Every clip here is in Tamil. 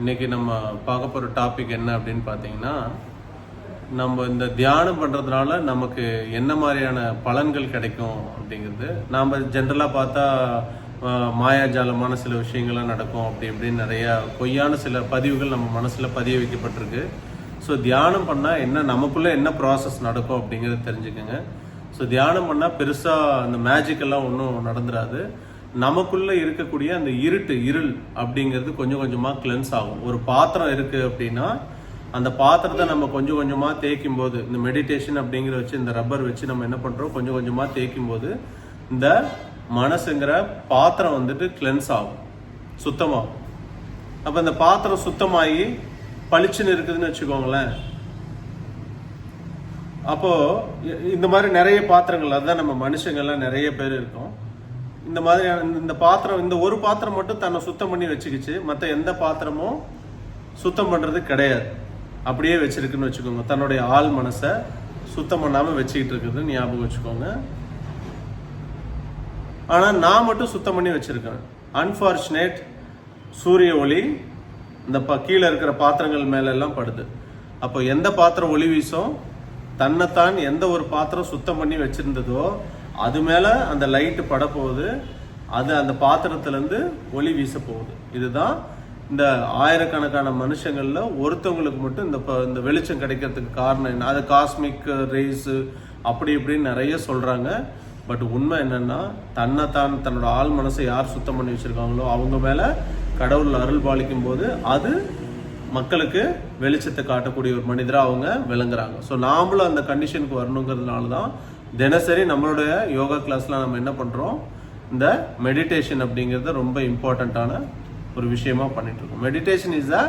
இன்னைக்கு நம்ம பார்க்க போகிற டாபிக் என்ன அப்படின்னு பார்த்தீங்கன்னா நம்ம இந்த தியானம் பண்ணுறதுனால நமக்கு என்ன மாதிரியான பலன்கள் கிடைக்கும் அப்படிங்கிறது. நாம் ஜென்ரலாக பார்த்தா மாயாஜாலமான சில விஷயங்கள்லாம் நடக்கும் அப்படி இப்படின்னு நிறையா பொய்யான சில பதிவுகள் நம்ம மனசில் பதிய வைக்கப்பட்டிருக்கு. ஸோ தியானம் பண்ணால் என்ன நமக்குள்ளே என்ன ப்ராசஸ் நடக்கும் அப்படிங்கிறத தெரிஞ்சுக்கோங்க. ஸோ தியானம் பண்ணால் பெருசாக அந்த மேஜிக்கெல்லாம் ஒன்றும் நடந்துடாது நமக்குள்ளே இருக்கக்கூடிய அந்த இருட்டு இருள் அப்படிங்கிறது கொஞ்சம் கொஞ்சமாக கிளென்ஸ் ஆகும். ஒரு பாத்திரம் இருக்குது அப்படின்னா அந்த பாத்திரத்தை நம்ம கொஞ்சம் கொஞ்சமாக தேய்க்கும் போது இந்த மெடிடேஷன் அப்படிங்கிற வச்சு இந்த ரப்பர் வச்சு நம்ம என்ன பண்ணுறோம் கொஞ்சம் கொஞ்சமாக தேய்க்கும் போது இந்த மனசுங்கிற பாத்திரம் வந்துட்டு கிளென்ஸ் ஆகும். சுத்தமாகும். அப்போ இந்த பாத்திரம் சுத்தமாகி பளிச்சுன்னு இருக்குதுன்னு வச்சுக்கோங்களேன். அப்போது இந்த மாதிரி நிறைய பாத்திரங்கள் அதுதான் நம்ம மனுஷங்கள்லாம் நிறைய பேர் இருக்கோம். இந்த மாதிரியான இந்த- பாத்திரம் இந்த ஒரு பாத்திரம் மட்டும் தன்னை சுத்தம் பண்ணி வச்சுக்கிச்சு. மற்ற எந்த பாத்திரமும் சுத்தம் பண்ணுறது கிடையாது. அப்படியே வச்சிருக்குன்னு வச்சுக்கோங்க. தன்னுடைய ஆள் மனசை சுத்தம் பண்ணாமல் வச்சுக்கிட்டு இருக்குதுன்னு ஞாபகம் வச்சுக்கோங்க. ஆனால் நான் மட்டும் சுத்தம் பண்ணி வச்சிருக்கேன். அன்பார்ச்சுனேட் சூரிய ஒளி இந்த ப கீழே இருக்கிற பாத்திரங்கள் மேலெல்லாம் படுது. அப்போ எந்த பாத்திரம் ஒளி வீசும்? தன்னைத்தான் எந்த ஒரு பாத்திரம் சுத்தம் பண்ணி வச்சிருந்ததோ அது மேலே அந்த லைட்டு பட போகுது அது அந்த பாத்திரத்துலேருந்து ஒளி வீச போகுது இதுதான் இந்த ஆயிரக்கணக்கான மனுஷங்களில் ஒருத்தவங்களுக்கு மட்டும் இந்த ப- இந்த வெளிச்சம் கிடைக்கிறதுக்கு காரணம் என்ன? அது காஸ்மிக் ரேஸு அப்படி இப்படின்னு நிறைய சொல்கிறாங்க பட் உண்மை என்னன்னா தன்னைத்தான் தன்னோட ஆள் மனசை யார் சுத்தம் பண்ணி வச்சுருக்காங்களோ அவங்க மேலே கடவுள் அருள் பாலிக்கும் போது அது மக்களுக்கு வெளிச்சத்தை காட்டக்கூடிய ஒரு மனிதராக அவங்க விளங்குறாங்க. ஸோ நாமளும் அந்த கண்டிஷனுக்கு வரணுங்கிறதுனால தான் தினசரி நம்மளுடைய யோகா கிளாஸில் நம்ம என்ன பண்ணுறோம் இந்த மெடிடேஷன் அப்படிங்கிறது ரொம்ப இம்பார்ட்டண்ட்டான ஒரு விஷயமா பண்ணிட்டு இருக்கோம். Meditation is a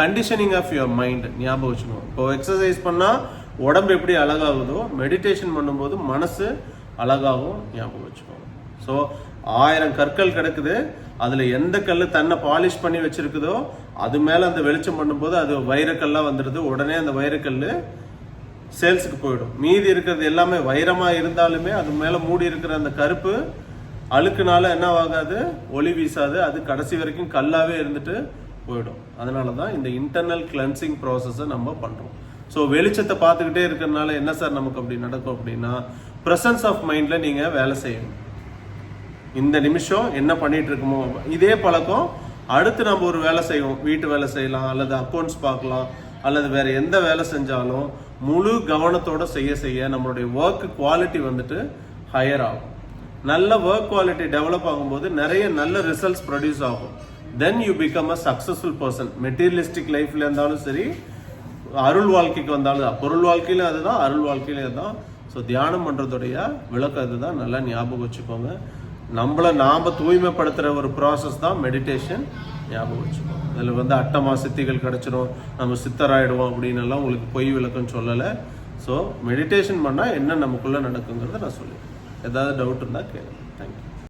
conditioning of your mind ஞாபகம் வச்சுக்கணும் இப்போ எக்ஸசைஸ் பண்ணால் உடம்பு எப்படி அழகாகுதோ மெடிடேஷன் பண்ணும்போது மனசு அழகாகவும் ஞாபகம் வச்சுக்கோங்க. ஸோ ஆயிரம் கற்கள் கிடக்குது. அதில் எந்த கல் தன்னை பாலிஷ் பண்ணி வச்சிருக்குதோ அது மேலே அந்த வெளிச்சம் பண்ணும்போது அது வைரக்கல்லாக வந்துடுது. உடனே அந்த வைரக்கல் சேல்ஸுக்கு போயிடும். மீதி இருக்கிறது எல்லாமே வைரமாக இருந்தாலுமே அது மேலே மூடி இருக்கிற அந்த கருப்பு அழுக்குனால என்ன ஆகாது? ஒளி வீசாது. அது கடைசி வரைக்கும் கல்லாகவே இருந்துட்டு போயிடும். அதனால தான் இந்த இன்டர்னல் கிளென்சிங் ப்ராசஸை நம்ம பண்ணுறோம் ஸோ வெளிச்சத்தை பார்த்துக்கிட்டே இருக்கிறதுனால என்ன சார் நமக்கு அப்படி நடக்கும் அப்படின்னா ப்ரெசன்ஸ் ஆஃப் மைண்டில் நீங்கள் வேலை செய்யணும். இந்த நிமிஷம் என்ன பண்ணிட்டு இருக்கோமோ இதே பழக்கம் அடுத்து நம்ம ஒரு வேலை செய்வோம். வீட்டு வேலை செய்யலாம் அல்லது அக்கௌண்ட்ஸ் பார்க்கலாம். அல்லது வேற எந்த வேலை செஞ்சாலும் முழு கவனத்தோட செய்ய செய்ய நம்மளுடைய ஒர்க் குவாலிட்டி வந்துட்டு ஹையர் ஆகும். நல்ல ஒர்க் குவாலிட்டி டெவலப் ஆகும்போது நிறைய நல்ல ரிசல்ட்ஸ் ப்ரொடியூஸ் ஆகும். Then you become a successful person materialistic லைஃப்ல இருந்தாலும் சரி அருள் வாழ்க்கைக்கு வந்தாலும் பொருள் வாழ்க்கையிலும் அதுதான் அருள் வாழ்க்கையிலும் அதுதான் ஸோ தியானம் பண்ணுறதுடைய விளக்கம் அதுதான் நல்லா ஞாபகம் வச்சுக்கோங்க. நம்மளை நாம் தூய்மைப்படுத்துகிற ஒரு ப்ராசஸ் தான் மெடிடேஷன் ஞாபகம் வச்சுக்கணும் அதில் வந்து அட்டமா சித்திகள் கிடச்சிரும். நம்ம சித்தராயிடுவோம் அப்படின்னு எல்லாம் உங்களுக்கு பொய் விளக்கம் சொல்லலை. ஸோ மெடிடேஷன் பண்ணால் என்ன நமக்குள்ளே நடக்குங்கிறத நான் சொல்லிடுறேன். ஏதாவது டவுட் இருந்தால் கேளுங்க. தேங்க்யூ